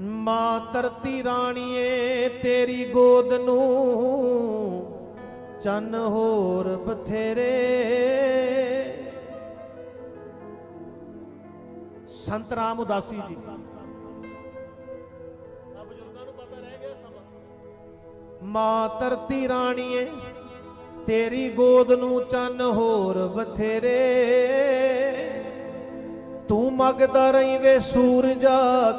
ਮਾਂ ਧਰਤੀ ਰਾਣੀਏ, ਤੇਰੀ ਗੋਦ ਨੂੰ ਚੰਨ ਹੋਰ ਬਥੇਰੇ। ਸੰਤ ਰਾਮ ਉਦਾਸੀ ਜੀ। ਮਾਂ ਧਰਤੀ ਰਾਣੀਏ, ਤੇਰੀ ਗੋਦ ਨੂੰ ਚੰਨ ਹੋਰ ਬਥੇਰੇ। ਤੂੰ ਮੰਗਦਾ ਰਹੀ ਵੇ ਸੂਰਜਾ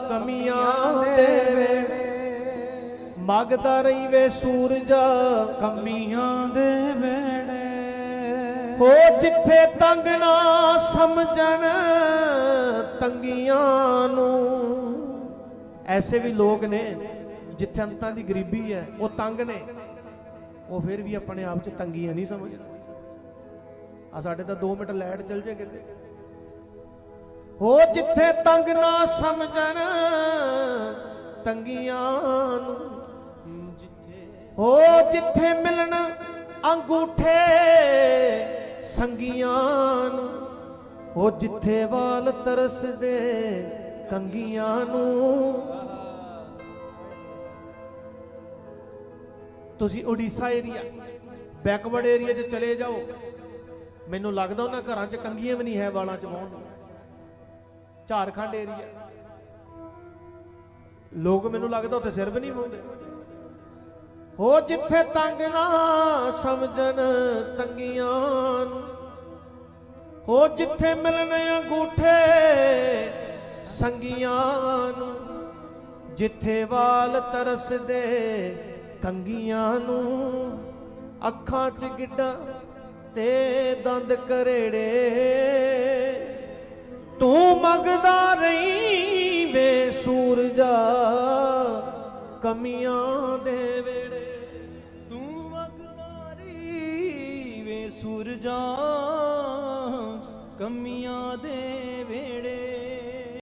ਕਮੀਆਂ ਦੇ ਵੇੜੇ ਮੰਗਦਾ ਰਹੀ ਵੇ ਸੂਰਜਾ ਕਮੀਆਂ ਦੇ ਵੇੜੇ ਹੋ ਜਿੱਥੇ ਤੰਗ ਨਾ ਸਮਝਣ ਤੰਗੀਆਂ ਨੂੰ। ਐਸੇ ਵੀ ਲੋਕ ਨੇ ਜਿੱਥੇ ਅੰਤਾਂ ਦੀ ਗਰੀਬੀ ਹੈ, ਉਹ ਤੰਗ ਨੇ। ਉਹ ਫਿਰ ਵੀ ਆਪਣੇ ਆਪ 'ਚ ਤੰਗੀਆਂ ਨਹੀਂ ਸਮਝਦੇ। ਆ ਸਾਡੇ ਤਾਂ 2 ਮਿੰਟ ਲੈਟ ਚੱਲ ਜੇ ਕਿਤੇ। ਹੋ ਜਿੱਥੇ ਤੰਗ ਨਾ ਸਮਝਣ, ਤੰਗੀਆਂ ਨੂੰ ਜਿੱਥੇ। ਹੋ ਜਿੱਥੇ ਮਿਲਣ ਅੰਗੂਠੇ, ਸੰਗੀਆਂ ਨੂੰ। ਹੋ ਜਿੱਥੇ ਵਾਲ ਤਰਸਦੇ, ਕੰਗੀਆਂ ਨੂੰ। ਤੁਸੀਂ ਓਡੀਸ਼ਾ ਏਰੀਆ ਬੈਕਵਰਡ ਏਰੀਆ 'ਚ ਚਲੇ ਜਾਓ। ਮੈਨੂੰ ਲੱਗਦਾ ਉਹਨਾਂ ਘਰਾਂ 'ਚ ਕੰਗੀਆਂ ਵੀ ਨਹੀਂ ਹੈ ਵਾਲਾਂ 'ਚ ਵਾਉਣ ਨੂੰ। ਝਾਰਖੰਡ ਏਰੀਆ ਲੋਕ ਮੈਨੂੰ ਲੱਗਦਾ ਉੱਥੇ ਸਿਰ ਵੀ ਨਹੀਂ ਵਾਉਂਦੇ ਹੋ ਜਿੱਥੇ ਤੰਗ ਨਾ ਸਮਝਣ ਤੰਗੀਆਂ ਨੂੰ, ਹੋ ਜਿੱਥੇ ਮਿਲਣ ਅੰਗੂਠੇ ਸੰਗੀਆਂ ਨੂੰ, ਜਿੱਥੇ ਵਾਲ ਤਰਸਦੇ ਕੰਗੀਆਂ ਨੂੰ, ਅੱਖਾਂ 'ਚ ਗਿੱਡਾ ਤੇ ਦੰਦ ਕਰੇੜੇ। ਤੂੰ ਰਹੀ ਵੇ ਸੂਰਜਾ। ਕਮੀਆਂ ਦੇ ਵੇੜੇ ਤੂੰ ਵਗਦਾਰੀ ਵੇ ਸੂਰਜਾ। ਕਮੀਆਂ ਦੇ